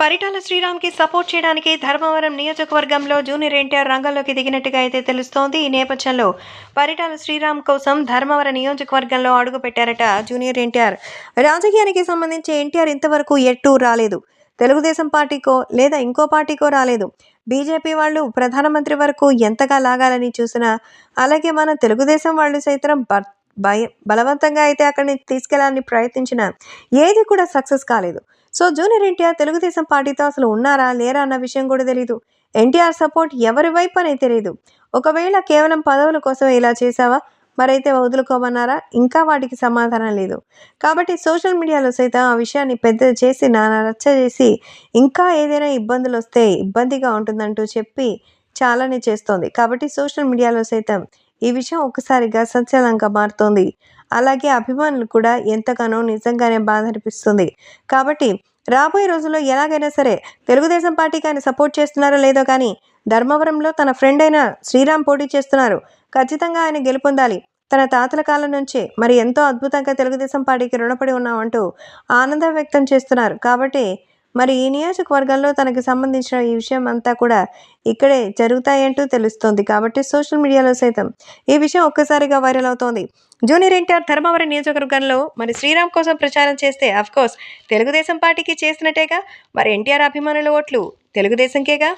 Paritala శ్రీరామ్కి support చేయడానికి ధర్మవరం నియోజకవర్గంలో junior NTR రంగంలోకి దిగినట్టుగా అయితే తెలుస్తోంది. ఈ నేపథ్యంలో పరిటాల శ్రీరామ్ కోసం ధర్మవరం నియోజకవర్గంలో అడుగుపెట్టారట జూనియర్ ఎన్టీఆర్. రాజకీయానికి సంబంధించి ఎన్టీఆర్ ఇంతవరకు ఎట్టూ రాలేదు. తెలుగుదేశం పార్టీకో లేదా ఇంకో పార్టీకో రాలేదు. బీజేపీ వాళ్ళు ప్రధానమంత్రి వరకు ఎంతగా లాగాలని చూసినా అలాగే మన తెలుగుదేశం వాళ్ళు సైతం భర్త భయం బలవంతంగా అయితే అక్కడిని తీసుకెళ్ళాలని ప్రయత్నించిన ఏది కూడా సక్సెస్ కాలేదు. సో జూనియర్ ఎన్టీఆర్ తెలుగుదేశం పార్టీతో అసలు ఉన్నారా లేరా అన్న విషయం కూడా తెలియదు ఎన్టీఆర్ సపోర్ట్ ఎవరి వైపు అనేది తెలియదు ఒకవేళ కేవలం పదవుల కోసం ఇలా చేశావా? మరైతే వదులుకోమన్నారా? ఇంకా వాటికి సమాధానం లేదు. కాబట్టి సోషల్ మీడియాలో సైతం ఆ విషయాన్ని పెద్ద చేసి నానా రచ్చ చేసి ఇంకా ఏదైనా ఇబ్బందులు వస్తే ఇబ్బందిగా ఉంటుందంటూ చెప్పి చాలానే చేస్తోంది. కాబట్టి సోషల్ మీడియాలో సైతం ఈ విషయం ఒక్కసారిగా సంచలనంగా మారుతోంది. అలాగే అభిమానులు కూడా ఎంతగానో నిజంగానే బాధ అనిపిస్తుంది. కాబట్టి రాబోయే రోజుల్లో ఎలాగైనా సరే తెలుగుదేశం పార్టీకి ఆయన సపోర్ట్ చేస్తున్నారో లేదో కానీ ధర్మవరంలో తన ఫ్రెండ్ అయిన శ్రీరామ్ పోటీ చేస్తున్నారు. ఖచ్చితంగా ఆయన గెలుపొందాలి. తన తాతల కాలం నుంచే మరి ఎంతో అద్భుతంగా తెలుగుదేశం పార్టీకి రుణపడి ఉన్నామంటూ ఆనందం వ్యక్తం చేస్తున్నారు. కాబట్టి మరి ఈ నియోజకవర్గంలో తనకు సంబంధించిన ఈ విషయం అంతా కూడా ఇక్కడే జరుగుతాయంటూ తెలుస్తోంది. కాబట్టి సోషల్ మీడియాలో సైతం ఈ విషయం ఒక్కసారిగా వైరల్ అవుతోంది. జూనియర్ ఎన్టీఆర్ ధర్మవరం నియోజకవర్గంలో మరి శ్రీరామ్ కోసం ప్రచారం చేస్తే అఫ్కోర్స్ తెలుగుదేశం పార్టీకి చేసినట్టేగా మరి ఎన్టీఆర్ అభిమానుల ఓట్లు తెలుగుదేశంకేగా?